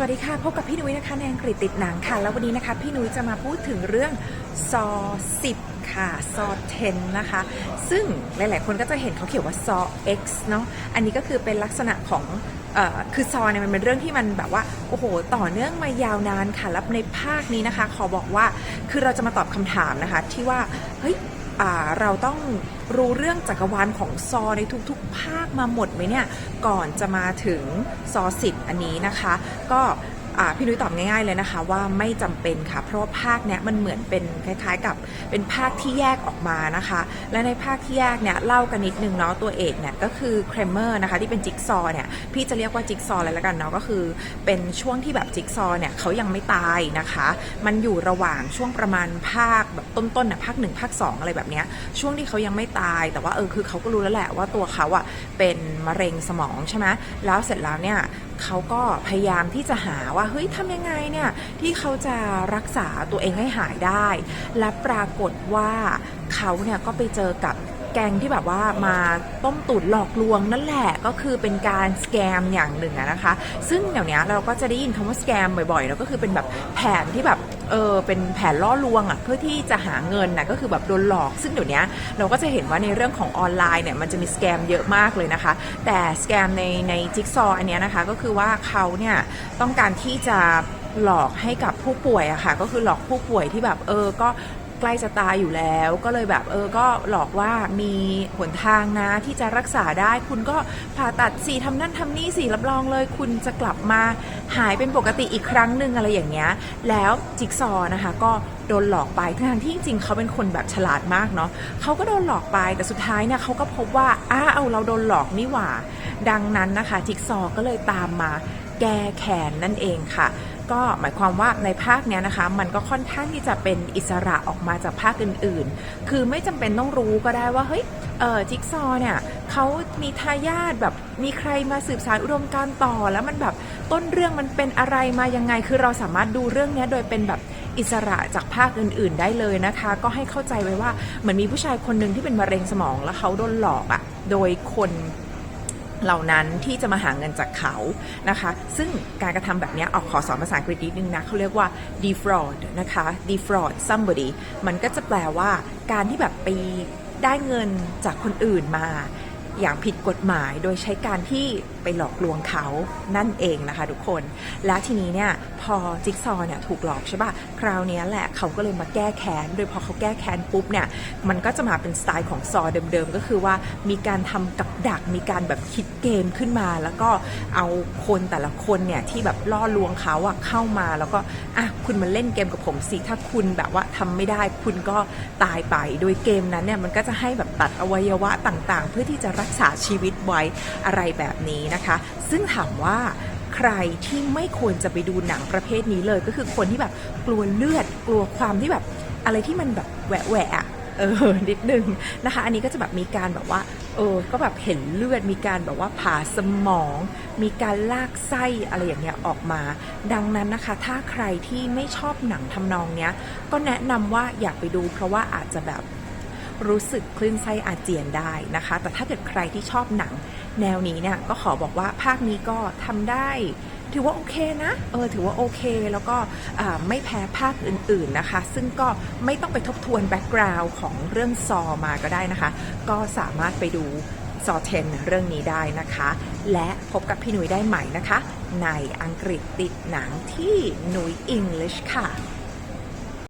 สวัสดีค่ะ พบกับพี่นุ้ยนะคะในอังกฤษติดหนังค่ะ แล้ววันนี้นะคะ พี่นุ้ยจะมาพูดถึงเรื่องซอ10ค่ะซอ10นะคะ ซึ่งหลาย ๆ คนก็จะเห็นเขาเขียนว่าซอ X เนาะอันนี้ก็คือเป็นลักษณะของคือซอเนี่ยมันเป็นเรื่องที่มันแบบว่าโอ้โหต่อเนื่องมายาวนานค่ะแล้วในภาคนี้นะคะ ขอบอกว่าคือเราจะมาตอบคำถามนะคะ ที่ว่าเฮ้ยอ่า เราต้องรู้เรื่องจักรวาลของซอในทุกๆ ภาคมาหมดไหมเนี่ย ก่อนจะมาถึงซอสิบอันนี้นะคะ ก็ พี่นุ้ยตอบง่ายๆเลยนะคะ ว่าไม่จำเป็นค่ะ เพราะว่าภาคเนี้ยมันเหมือนเป็นคล้ายๆกับเป็นภาคที่แยกออกมานะคะ และในภาคที่แยกเนี่ยเล่ากันนิดนึงเนาะตัวเอกเนี่ยก็คือเครมเมอร์นะคะที่เป็นจิ๊กซอว์เนี่ยพี่จะเรียกว่าจิ๊กซอว์เลยล้วกันเนาะก็คือ เป็นช่วงที่แบบจิ๊กซอว์เนี่ยเขายังไม่ตายนะคะ มันอยู่ระหว่างช่วงประมาณภาคแบบต้นๆนะภาคหนึ่งภาคสองอะไรแบบเนี้ยช่วงที่เขายังไม่ตาย แต่ว่าเออคือเขาก็รู้แล้วแหละว่าตัวเขาอะเป็นมะเร็งสมองใช่ไหมแล้วเสร็จแล้วเนี่ยเขาก็พยายามที่จะหาว่าเฮ้ยทำยังไงเนี่ยที่เขาจะรักษาตัวเองให้หายได้ และปรากฏว่าเขาเนี่ยก็ไปเจอกับ กงที่แบบว่ามาต้มตุ๋นหลอกลวงนั่นแหละก็คือเป็นการสแกมอย่างหนึ่งนะคะ ซึ่งเดี๋ยวนี้เราก็จะได้ยินคำว่าสแกมบ่อยๆแล้วก็คือเป็นแบบแผนที่แบบเออเป็นแผนล่อลวงอะเพื่อที่จะหาเงินนะก็คือแบบโดนหลอก ซึ่งเดี๋ยวนี้เราก็จะเห็นว่าในเรื่องของออนไลน์เนี่ยมันจะมีสแกมเยอะมากเลยนะคะ แต่สแกมในในจิ๊กซอว์อันเนี้ยนะคะก็คือว่าเขาเนี่ยต้องการที่จะหลอกให้กับผู้ป่วยอะค่ะก็คือหลอกผู้ป่วยที่แบบเออก็ ใกล้จะตายอยู่แล้ว ก็เลยแบบเออก็หลอกว่ามีหนทางนะที่จะรักษาได้ คุณก็ผ่าตัดสิทำนั่นทำนี่สิรับรองเลย คุณจะกลับมาหายเป็นปกติอีกครั้งหนึ่งอะไรอย่างเงี้ยแล้วจิ๊กซอนะคะก็โดนหลอกไปทั้งที่จริงๆเขาเป็นคนแบบฉลาดมากเนาะเขาก็โดนหลอกไปแต่สุดท้ายเนี่ยเขาก็พบว่าอ้าเอาเราโดนหลอกนี่หว่า ดังนั้นนะคะ จิ๊กซอก็เลยตามมาแก้แค้นนั่นเองค่ะ ก็หมายความว่าในภาคเนี้ยนะคะ มันก็ค่อนข้างที่จะเป็นอิสระออกมาจากภาคอื่นๆ คือไม่จำเป็นต้องรู้ก็ได้ว่าเฮ้ยเออจิ๊กซอเนี่ยเขามีทายาทแบบมีใครมาสืบสารอุดมการต่อ แล้วมันแบบต้นเรื่องมันเป็นอะไรมายังไง คือเราสามารถดูเรื่องเนี้ยโดยเป็นแบบอิสระจากภาคอื่น ๆ ได้เลยนะคะ ก็ให้เข้าใจไว้ว่าเหมือนมีผู้ชายคนหนึ่งที่เป็นมะเร็งสมองแล้วเขาโดนหลอกอะ่ะโดยคน เหล่านั้นที่จะมาหาเงินจากเขานะคะ ซึ่งการกระทำแบบนี้ออกขอสอนภาษาอังกฤษนิดนึงนะเขาเรียกว่า defraud นะคะ defraud somebody มันก็จะแปลว่าการที่แบบไปได้เงินจากคนอื่นมา อย่างผิดกฎหมายโดยใช้การที่ไปหลอกลวงเขานั่นเองนะคะทุกคน และทีนี้เนี่ยพอจิ๊กซอว์เนี่ยถูกหลอกใช่ปะคราวนี้แหละเขาก็เลยมาแก้แค้น โดยพอเขาแก้แค้นปุ๊บเนี่ยมันก็จะมาเป็นสไตล์ของซอเดิมๆ ก็คือว่ามีการทำกับดักมีการแบบคิดเกมขึ้นมา แล้วก็เอาคนแต่ละคนเนี่ยที่แบบล่อลวงเขาอะเข้ามาแล้วก็อะคุณมาเล่นเกมกับผมสิถ้าคุณแบบว่าทำไม่ได้คุณก็ตายไป โดยเกมนั้นเนี่ยมันก็จะให้แบบตัดอวัยวะต่างๆ เพื่อที่จะรักษาชีวิตไว้อะไรแบบนี้นะคะ ซึ่งถามว่าใครที่ไม่ควรจะไปดูหนังประเภทนี้เลยก็คือคนที่แบบกลัวเลือดกลัวความที่แบบอะไรที่มันแบบแหวะแหวะเออนิดนึงนะคะ อันนี้ก็จะแบบมีการแบบว่า เออ ก็แบบเห็นเลือด มีการแบบว่าผ่าสมอง มีการลากไส้อะไรอย่างเงี้ยออกมา ดังนั้นนะคะ ถ้าใครที่ไม่ชอบหนังทำนองเนี้ย ก็แนะนำว่าอยากไปดูเพราะว่าอาจจะแบบ รู้สึกคลื่นไส้อาเจียนได้นะคะ แต่ถ้าเกิดใครที่ชอบหนัง แนวนี้เนี่ยก็ขอบอกว่าภาคนี้ก็ทำได้ถือว่าโอเคนะเออถือว่าโอเค แล้วก็ไม่แพ้ภาคอื่นๆนะคะ ซึ่งก็ไม่ต้องไปทบทวนแบ็กกราวน์ของเรื่องซอมาก็ได้นะคะ ก็สามารถไปดูซอเทนเรื่องนี้ได้นะคะ และพบกับพี่หนุยได้ใหม่นะคะ ในอังกฤษติดหนังที่หนุยอังกฤษค่ะ